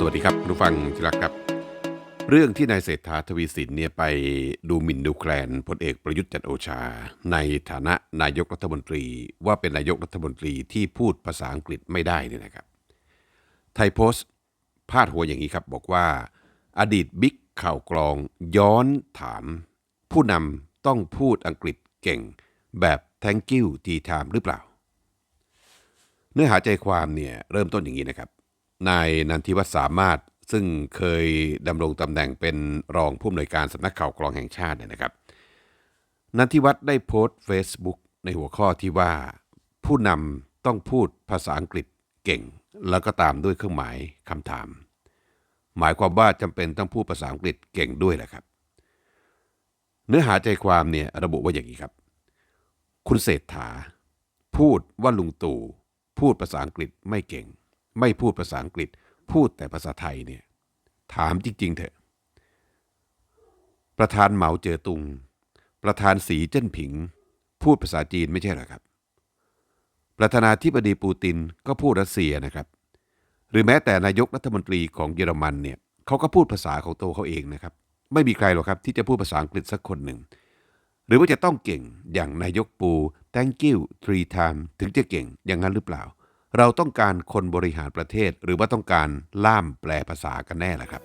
สวัสดีครับผู้ฟังที่รักครับ เรื่องที่นายเศรษฐาทวีสินเนี่ยไปดูหมิ่นดูแคลนพลเอกประยุทธ์จันโอชา ในฐานะนายกรัฐมนตรีว่าเป็นนายกรัฐมนตรีที่พูดภาษาอังกฤษไม่ได้เนี่ยนะครับ ไทยโพสต์พาดหัวอย่างนี้ครับบอกว่า อดีตบิ๊กข่าวกรองย้อนถาม ผู้นำต้องพูดอังกฤษเก่ง แบบ thank you ทีไทม์หรือเปล่า เนื้อหาใจความเนี่ยเริ่มต้นอย่างนี้นะครับ นายนันทิวัฒน์สามารถซึ่งเคยดำรงตำแหน่งเป็นรองผู้อำนวยการสำนักข่าวกรองแห่งชาติเนี่ยนะครับ นันทิวัฒน์ได้โพสต์ Facebook ในหัวข้อที่ว่า ผู้นำต้องพูดภาษาอังกฤษเก่ง แล้วก็ตามด้วยเครื่องหมายคำถาม หมายความว่าจำเป็นต้องพูดภาษาอังกฤษเก่งด้วยแหละครับ เนื้อหาใจความเนี่ยระบุว่าอย่างนี้ครับ คุณเศรษฐา พูดว่าลุงตู่พูดภาษาอังกฤษไม่เก่ง ไม่พูดภาษาอังกฤษ พูดแต่ภาษาไทยเนี่ยถามจริง ๆ เถอะ ประธานเหมาเจอตุง ประธานสีเจิ้นผิง พูดภาษาจีนไม่ใช่หรอครับ ประธานาธิบดีปูตินก็พูดรัสเซียนะครับ หรือแม้แต่นายกรัฐมนตรีของเยอรมันเนี่ยเขาก็พูดภาษาของตัวเขาเองนะครับ ไม่มีใครหรอกครับที่จะพูดภาษาอังกฤษสักคนหนึ่ง หรือว่าจะต้องเก่งอย่างนายกปู thank you three time ถึงจะเก่งอย่างนั้นหรือเปล่า เราต้องการคนบริหารประเทศ หรือว่าต้องการล่ามแปลภาษากันแน่ล่ะครับ